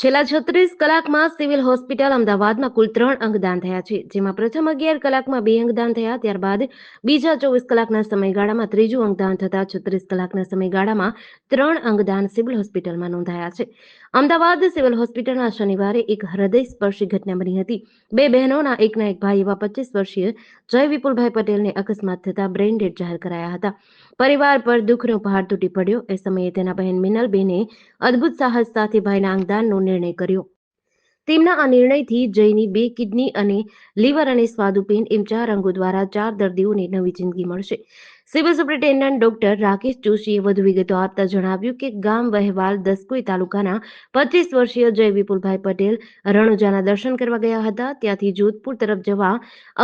છેલ્લા છત્રીસ કલાકમાં સિવિલ હોસ્પિટલ અમદાવાદમાં કુલ ત્રણ અંગદાન થયા છે, જેમાં પ્રથમ અગિયાર કલાકમાં બે અંગદાન થયા, ત્યારબાદ બીજા ચોવીસ કલાકના સમયગાળામાં ત્રીજું અંગદાન થતા છત્રીસ કલાકના સમયગાળામાં ત્રણ અંગદાન સિવિલ હોસ્પિટલમાં નોંધાયા છે. અમદાવાદ સિવિલ હોસ્પિટલમાં શનિવારે એક હૃદયસ્પર્શી ઘટના બની હતી. બે બહેનોના એકના એક ભાઈ એવા પચીસ વર્ષીય જય વિપુલભાઈ પટેલને અકસ્માત થતા બ્રેઇન ડેડ જાહેર કરાયા હતા. પરિવાર પર દુઃખનો ભાર તૂટી પડ્યો. એ સમયે તેના બહેન મિનલબેને અદ્ભુત સાહસ સાથે ભાઈના અંગદાનનો નિર્ણય કર્યો. તેમના આ નિર્ણયથી જયની બે કિડની અને લીવર અને સ્વાદુપિંડ એમ ચાર અંગો દ્વારા ચાર દર્દીઓને નવી જિંદગી મળશે. સિવિલ સુપ્રિન્ટેન્ડન્ટ ડોક્ટર રાકેશ જોશીએ વધુ વિગતો આપતા જણાવ્યું કે ગામ વહેવાલ દસકોઈ તાલુકાના પચીસ વર્ષીય જય વિપુલભાઈ પટેલ રણુજાના દર્શન કરવા ગયા હતા. ત્યાંથી જોધપુર તરફ જવા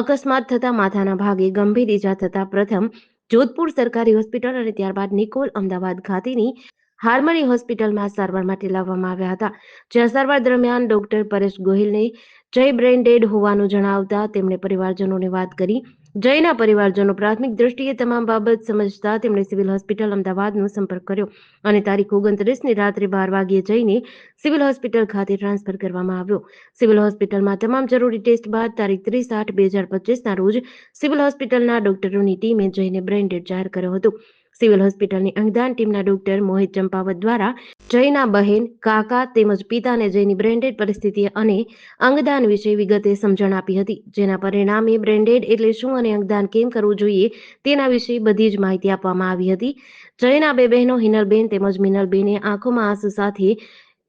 અકસ્માત થતા માથાના ભાગે ગંભીર ઈજા થતા પ્રથમ જોધપુર સરકારી હોસ્પિટલ અને ત્યારબાદ નિકોલ અમદાવાદ ખાતેની હાર્મની હોસ્પિટલમાં સારવાર માટે લાવવામાં આવ્યા હતા. જ્યાં સારવાર દરમિયાન ડોક્ટર પરેશ ગોહિલને જય બ્રેઇન ડેડ હોવાનું જણાવતા તેમણે પરિવારજનોને વાત કરી. જયના પરિવારજનો પ્રાથમિક દ્રષ્ટિએ તમામ બાબત સમજતા તેમણે સિવિલ હોસ્પિટલ અમદાવાદનો સંપર્ક કર્યો અને તારીખ ઓગણત્રીસની રાત્રે બાર વાગ્યે જઈને સિવિલ હોસ્પિટલ ખાતે ટ્રાન્સફર કરવામાં આવ્યો. સિવિલ હોસ્પિટલમાં તમામ જરૂરી ટેસ્ટ બાદ તારીખ ત્રીસ આઠ બે હજાર પચીસના રોજ સિવિલ હોસ્પિટલના ડોક્ટરોની ટીમે જઈને બ્રેઇન ડેડ જાહેર કર્યો હતો. સિવિલ હોસ્પિટલની અંગદાન ટીમના ડોક્ટર મોહિત ચંપાવત દ્વારા જયના બહેન, કાકા તેમજ પિતાને જયની બ્રેન્ડેડ પરિસ્થિતિ અને અંગદાન વિશે વિગતે સમજણ આપી હતી. જેના પરિણામે બ્રેન્ડેડ એટલે શું અને અંગદાન કેમ કરવું જોઈએ તેના વિશે બધી જ માહિતી આપવામાં આવી હતી. જયના બે બહેનો હિનલબેન તેમજ મિનલબેને આંખોમાં આંસુ સાથે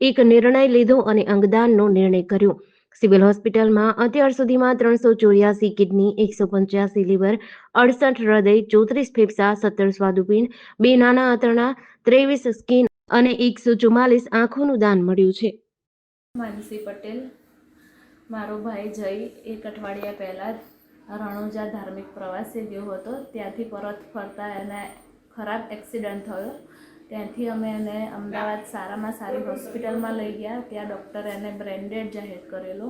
એક નિર્ણય લીધો અને અંગદાનનો નિર્ણય કર્યો. સિવિલ હોસ્પિટલમાં અત્યાર સુધીમાં ત્રણસો ચોર્યાસી કિડની, એકસો પંચ્યાસી લીવર, અડસઠ હૃદય, ચોત્રીસ ફેફસા, સત્તર સ્વાદુપિંડ, બે નાના આંતરડા ત્રેવીસ સ્કિન અને એકસો ચુમ્માલીસ આંખોનું દાન મળ્યું છે. માનસી પટેલ, મારો ભાઈ જય, એક અઠવાડિયા પહેલાં રણુજા ધાર્મિક પ્રવાસે ગયો હતો. ત્યાંથી પરત ફરતા એને ખરાબ એક્સિડન્ટ થયો. ત્યાંથી અમે એને અમદાવાદ સારામાં સારી હોસ્પિટલમાં લઈ ગયા. ત્યાં ડૉક્ટરે એને બ્રેન્ડેડ જાહેર કરેલો.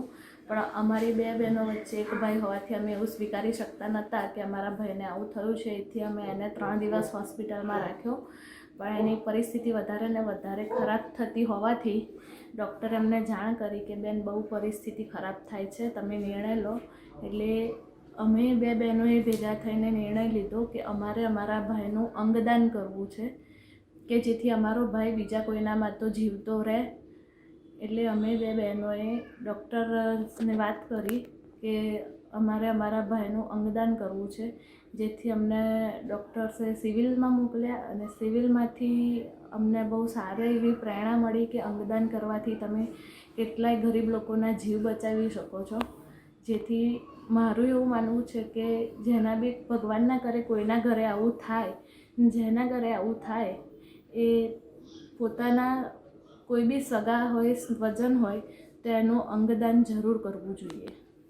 પણ અમારી બે બહેનો વચ્ચે એક ભાઈ હોવાથી અમે એવું સ્વીકારી શકતા નહોતા કે અમારા ભાઈને આવું થયું છે. એથી અમે એને ત્રણ દિવસ હોસ્પિટલમાં રાખ્યો. પણ એની પરિસ્થિતિ વધારે ને વધારે ખરાબ થતી હોવાથી ડૉક્ટરે એમને જાણ કરી કે, બેન, બહુ પરિસ્થિતિ ખરાબ થાય છે. તમે નિર્ણય લો. એટલે અમે બે બહેનોએ ભેગા થઈને નિર્ણય લીધો કે, અમારે અમારા ભાઈનું અંગદાન કરવું છે. કે જેથી અમારો ભાઈ બીજા કોઈનામાં તો જીવતો રહે. એટલે અમે બે બહેનોએ ડૉક્ટરને વાત કરી કે અમારે અમારા ભાઈનું અંગદાન કરવું છે. જેથી અમને ડૉક્ટર્સે સિવિલમાં મોકલ્યા અને સિવિલમાંથી અમને બહુ સારી એવી પ્રેરણા મળી કે અંગદાન કરવાથી તમે કેટલાય ગરીબ લોકોના જીવ બચાવી શકો છો. જેથી મારું એવું માનવું છે કે જેના બી ભગવાનના ઘરે કોઈના ઘરે આવું થાય, જેના ઘરે આવું થાય એ પોતાના કોઈ બી સગા હોય સ્વજન હોય તો એનું અંગદાન જરૂર કરવું જોઈએ.